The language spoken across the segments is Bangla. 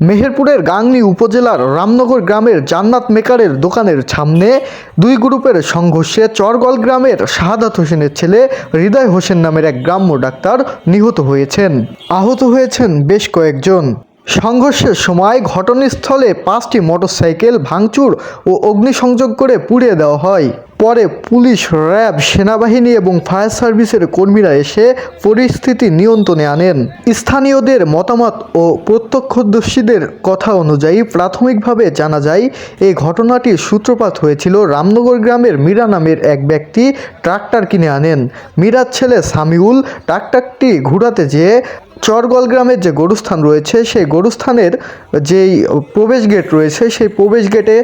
মেহেরপুরের গাংনী উপজেলার রামনগর গ্রামের জান্নাত মেকারের দোকানের সামনে দুই গ্রুপের সংঘর্ষে চরগল গ্রামের শাহাদাত হোসেনের ছেলে হৃদয় হোসেন নামের এক গ্রাম্য ডাক্তার নিহত হয়েছেন। আহত হয়েছেন বেশ কয়েকজন। সংঘর্ষের সময় ঘটনাস্থলে পাঁচটি মোটরসাইকেল ভাঙচুর ও অগ্নিসংযোগ করে পুড়িয়ে দেওয়া হয়। পরে পুলিশ, র্যাব, সেনাবাহিনী এবং ফায়ার সার্ভিসের কর্মীরা এসে পরিস্থিতি নিয়ন্ত্রণে আনেন। স্থানীয়দের মতামত ও প্রত্যক্ষদর্শীদের কথা অনুযায়ী প্রাথমিকভাবে জানা যায়, এই ঘটনাটির সূত্রপাত হয়েছিল রামনগর গ্রামের মীরা নামের এক ব্যক্তি ট্রাক্টর কিনে আনেন। মীরার ছেলে সামিউল ট্রাক্টরটি ঘুরাতে যেয়ে চরগল গ্রামের যে গরুস্থান রয়েছে, সেই গরুস্থানের যেই প্রবেশ গেট রয়েছে, সেই প্রবেশ গেটে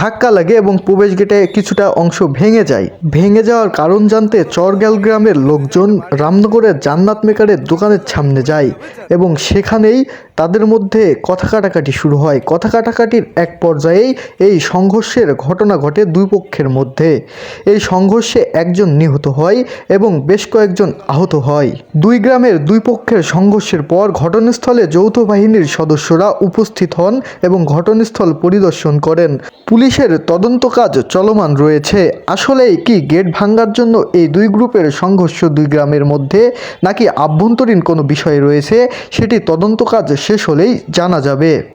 ধাক্কা লাগে এবং প্রবেশ গেটে কিছুটা অংশ ভেঙে যায়। ভেঙে যাওয়ার কারণ জানতে চরগ্যাল গ্রামের লোকজন রামনগরের জান্নাত মেকারের দোকানের সামনে যায় এবং সেখানেই তাদের মধ্যে কথা কাটাকাটি শুরু হয়। কথা কাটাকাটির এক পর্যায়েই এই সংঘর্ষের ঘটনা ঘটে দুই পক্ষের মধ্যে। এই সংঘর্ষে একজন নিহত হয় এবং বেশ কয়েকজন আহত হয়। দুই গ্রামের দুই পক্ষের সংঘর্ষের পর ঘটনাস্থলে যৌথ বাহিনীর সদস্যরা উপস্থিত হন এবং ঘটনাস্থল পরিদর্শন করেন। পুলিশের তদন্ত কাজ চলমান রয়েছে। আসলেই কি গেট ভাঙ্গার জন্য এই দুই গ্রুপের সংঘর্ষ দুই গ্রামের মধ্যে নাকি আভ্যন্তরীণ কোনো বিষয় রয়েছে, সেটি তদন্ত কাজ শেষ হলেই জানা যাবে।